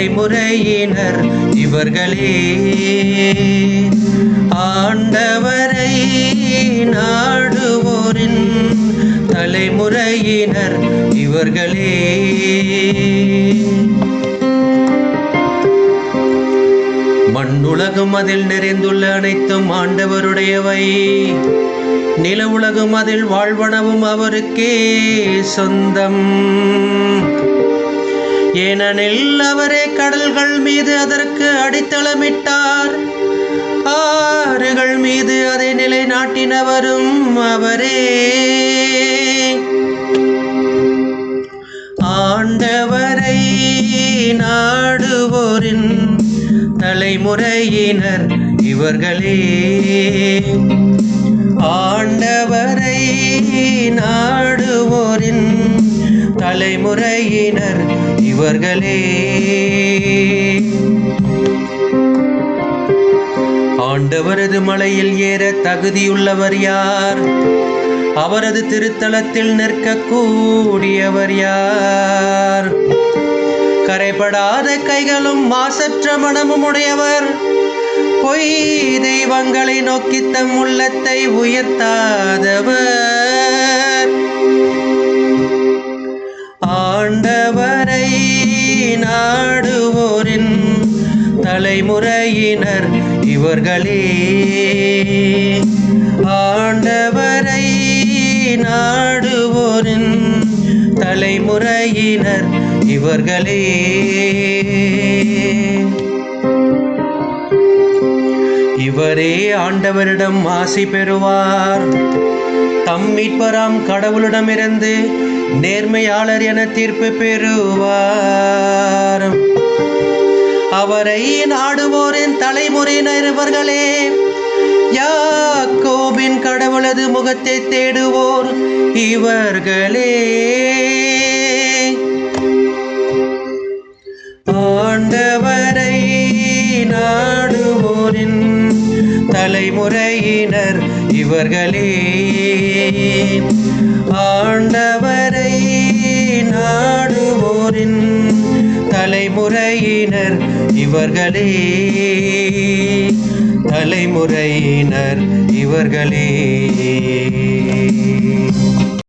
தலைமுறையினர் இவர்களே. ஆண்டவரை நாடுவோரின் தலைமுறையினர் இவர்களே. மண்ணுலகும் அதில் நிறைந்துள்ள அனைத்தும் ஆண்டவருடையவை. நில உலகும் அதில் வாழ்வனவும் அவருக்கே சொந்தம். ஏனெனில் அவரே கடல்கள் மீது அதற்கு அடித்தளமிட்டார். ஆறுகள் மீது அதை நிலைநாட்டினவரும் அவரே. ஆண்டவரை நாடுவோரின் தலைமுறையினர் இவர்களே. ஆண்டவரை நாடுவோரின் தலைமுறையினர் இவர்களே. ஆண்டவரது மலையில் ஏற தகுதியுள்ளவர் யார்? அவரது திருத்தலத்தில் நிற்கக்கூடியவர் யார்? கரைபடாத கைகளும் மாசற்ற மனமும் உடையவர். பொய் தெய்வங்களை நோக்கி தம் உள்ளத்தை உயர்த்தாதவர். ஆண்டவரை நாடுவோரின் தலைமுறையினர் இவர்களே. ஆண்டவரை நாடுவோரின் தலைமுறையினர் இவர்களே. இவரே ஆண்டவரிடம் ஆசி பெறுவார். தம் மீட்பராம் கடவுளிடமிருந்து நேர்மையாளர் என தீர்ப்பு பெறுவார். அவரை நாடுவோரின் தலைமுறையினர் இவர்களே யாக்கோபின் கடவுளது முகத்தை தேடுவோர் இவர்களே. ஆண்டவரை நாடுவோரின் தலைமுறையினர் இவர்களே. தலைமுறையினர் இவர்களே. தலைமுறையினர் இவர்களே.